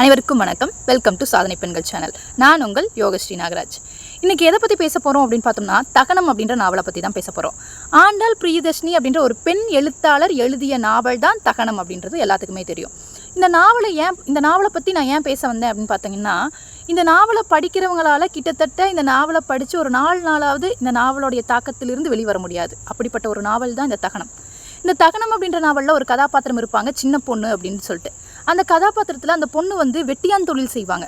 அனைவருக்கும் வணக்கம். Welcome to சாதனை பெண்கள் சேனல். நான் உங்கள் யோகஸ்ரீ நாகராஜ். இன்னைக்கு எதை பற்றி பேச போகிறோம் அப்படின்னு பார்த்தோம்னா தகனம் அப்படின்ற நாவலை பற்றி தான் பேச போகிறோம் ஆண்டாள் பிரியதர்ஷினி அப்படின்ற ஒரு பெண் எழுத்தாளர் எழுதிய நாவல் தான் தகனம் அப்படின்றது எல்லாத்துக்குமே தெரியும். இந்த நாவலை ஏன் இந்த நாவலை பற்றி நான் ஏன் பேச வந்தேன் அப்படின்னு பார்த்தீங்கன்னா இந்த நாவலை படிக்கிறவங்களால கிட்டத்தட்ட இந்த நாவலை படித்து ஒரு நாலு நாளாவது இந்த நாவலுடைய தாக்கத்திலிருந்து வெளிவர முடியாது. அப்படிப்பட்ட ஒரு நாவல் தான் இந்த தகனம். இந்த தகனம் அப்படின்ற நாவலில் ஒரு கதாபாத்திரம் இருப்பாங்க சின்ன பொண்ணு அப்படின்னு சொல்லிட்டு. அந்த கதாபாத்திரத்தில் அந்த பொண்ணு வந்து வெட்டியான் தொழில் செய்வாங்க.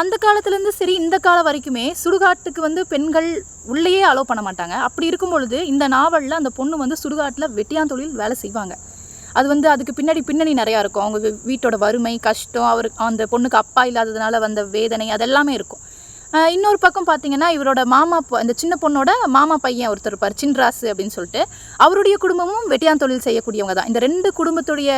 அந்த காலத்துலேருந்து சரி இந்த காலம் வரைக்குமே சுடுகாட்டுக்கு வந்து பெண்கள் உள்ளேயே அலோவ் பண்ண மாட்டாங்க. அப்படி இருக்கும் பொழுது இந்த நாவலில் அந்த பொண்ணு வந்து சுடுகாட்டில் வெட்டியான் தொழில் வேலை செய்வாங்க. அது வந்து அதுக்கு பின்னாடி பின்னணி நிறையா இருக்கும். அவங்க வீட்டோட வறுமை கஷ்டம் அவர் அந்த பொண்ணுக்கு அப்பா இல்லாததுனால வந்த வேதனை அதெல்லாமே இருக்கும். இன்னொரு பக்கம் பார்த்தீங்கன்னா இவரோட மாமா அந்த சின்ன பொண்ணோட மாமா பையன் ஒருத்தர் இருப்பார் சின்ராசு அப்படின்னு சொல்லிட்டு. அவருடைய குடும்பமும் வெட்டியான் தொழில் செய்யக்கூடியவங்க தான். இந்த ரெண்டு குடும்பத்துடைய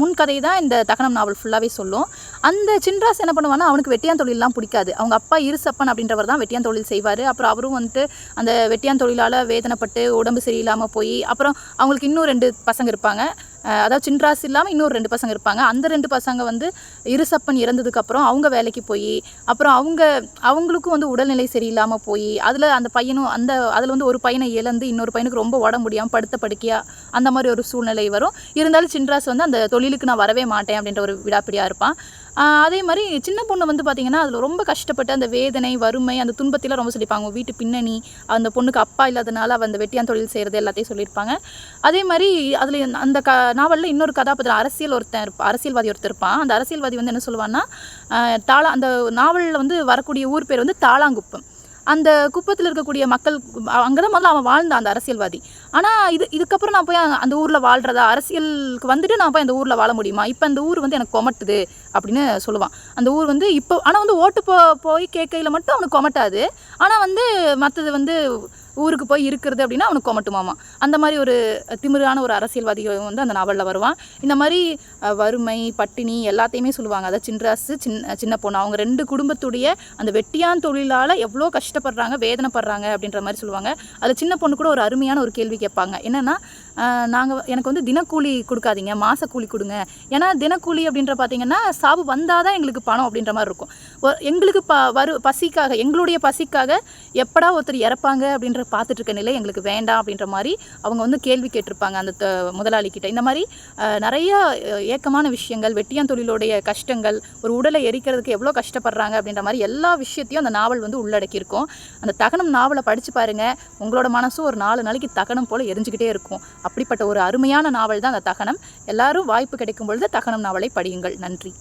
முன்கதை தான் இந்த தகனம் நாவல் ஃபுல்லாகவே சொல்லும். அந்த சின்ராஸ் என்ன பண்ணுவான்னா அவனுக்கு வெட்டியான் தொழிலெலாம் பிடிக்காது. அவங்க அப்பா இருசப்பன் அப்படின்றவர் தான் வெட்டியான் தொழில் செய்வார். அப்புறம் அவரும் வந்துட்டு அந்த வெட்டியான் தொழிலால் வேதனைப்பட்டு உடம்பு சரியில்லாமல் போய் அப்புறம் அவங்களுக்கு இன்னும் ரெண்டு பசங்க இருப்பாங்க. அதாவது சின்ராஸ் இல்லாமல் இன்னொரு ரெண்டு பசங்க இருப்பாங்க. அந்த ரெண்டு பசங்க வந்து இருசப்பன் இறந்ததுக்கப்புறம் அவங்க வேலைக்கு போய் அப்புறம் அவங்க அவங்களுக்கும் வந்து உடல்நிலை சரியில்லாமல் போய் அதில் அந்த பையனும் அந்த அதில் வந்து ஒரு பையனை இழந்து இன்னொரு பையனுக்கு ரொம்ப உடம்பு முடியாமல் படுத்த படுக்கையாக அந்த மாதிரி ஒரு சூழ்நிலை வரும். இருந்தாலும் சின்ராஸ் வந்து அந்த தொழிலுக்கு நான் வரவே மாட்டேன் அப்படின்ற ஒரு விடாப்பிடியாக இருப்பான் அதே மாதிரி சின்ன பொண்ணு வந்து பார்த்திங்கன்னா அதில் ரொம்ப கஷ்டப்பட்டு அந்த வேதனை வறுமை அந்த துன்பத்திலாம் ரொம்ப சொல்லியிருப்பாங்க வீட்டு பின்னணி அந்த பொண்ணுக்கு அப்பா இல்லாதனால அவள் அந்த வெட்டியான் தொழில் செய்கிறது எல்லாத்தையும் சொல்லியிருப்பாங்க. அதே மாதிரி அதில் அந்த க நாவலில் இன்னொரு கதாபாத்திரம் அரசியல் ஒருத்தன் இருப்பான் அரசியல்வாதி ஒருத்தர் இருப்பான் அந்த அரசியல்வாதி வந்து என்ன சொல்லுவான்னா தாளா அந்த நாவலில் வந்து வரக்கூடிய ஊர் பேர் வந்து தாளாங்குப்பம். அந்த குப்பத்தில் இருக்கக்கூடிய மக்கள் அங்கே தான் முதல்ல அவன் வாழ்ந்தான் அந்த அரசியல்வாதி. ஆனால் இது இதுக்கப்புறம் நான் போய் அந்த ஊரில் வாழ்கிறதா அரசியலுக்கு வந்துட்டு நான் போய் அந்த ஊரில் வாழ முடியுமா? இப்போ அந்த ஊர் வந்து எனக்கு கொமட்டுது அப்படின்னு சொல்லுவான். அந்த ஊர் வந்து இப்போ ஆனால் வந்து ஓட்டு போ போய் கேட்கையில் மட்டும் அவனுக்கு கொமட்டாது. ஆனால் வந்து மற்றது வந்து ஊருக்கு போய் இருக்கிறது அப்படின்னா அவனுக்கு கொமட்டுமாமா. அந்த மாதிரி ஒரு திமிரான ஒரு அரசியல்வாதி வந்து அந்த நாவலில் வருவான். இந்த மாதிரி வறுமை பட்டினி எல்லாத்தையுமே சொல்லுவாங்க. அதாவது சின்ராசு சின்ன சின்ன பொண்ணு. அவங்க ரெண்டு குடும்பத்துடைய அந்த வெட்டியான் தொழிலால் எவ்வளோ கஷ்டப்படுறாங்க வேதனைப்படுறாங்க அப்படின்ற மாதிரி சொல்லுவாங்க. அதில் சின்ன பொண்ணு கூட ஒரு அருமையான ஒரு கேள்வி கேட்பாங்க. என்னென்னா நாங்கள் எனக்கு வந்து தினக்கூலி கொடுக்காதீங்க மாத கூலி கொடுங்க. ஏன்னா தினக்கூலி அப்படின்ற பார்த்தீங்கன்னா சாவு வந்தால் தான் எங்களுக்கு பணம் அப்படின்ற மாதிரி இருக்கும். ஒ- எங்களுக்கு ப வரு பசிக்காக எங்களுடைய பசிக்காக எப்படா ஒருத்தர் இறப்பாங்க அப்படின்ற பார்த்துட்டு இருக்க நிலை எங்களுக்கு வேண்டாம் அப்படின்ற மாதிரி அவங்க வந்து கேள்வி கேட்டிருப்பாங்க அந்த முதலாளிக்கிட்ட இந்த மாதிரி நிறைய ஏக்கமான விஷயங்கள் வெட்டியான் தொழிலுடைய கஷ்டங்கள் ஒரு உடலை எரிக்கிறதுக்கு எவ்வளோ கஷ்டப்படுறாங்க அப்படின்ற மாதிரி எல்லா விஷயத்தையும் அந்த நாவல் வந்து உள்ளடக்கியிருக்கும். அந்த தகனம் நாவலை படித்து பாருங்கள் உங்களோட மனசும் ஒரு நாலு நாளைக்கு தகனம் போல் எரிஞ்சுக்கிட்டே இருக்கும். அப்படிப்பட்ட ஒரு அருமையான நாவல் தான் அந்த தகனம். எல்லாரும் வாய்ப்பு கிடைக்கும் பொழுது தகனம் நாவலை படியுங்கள். நன்றி.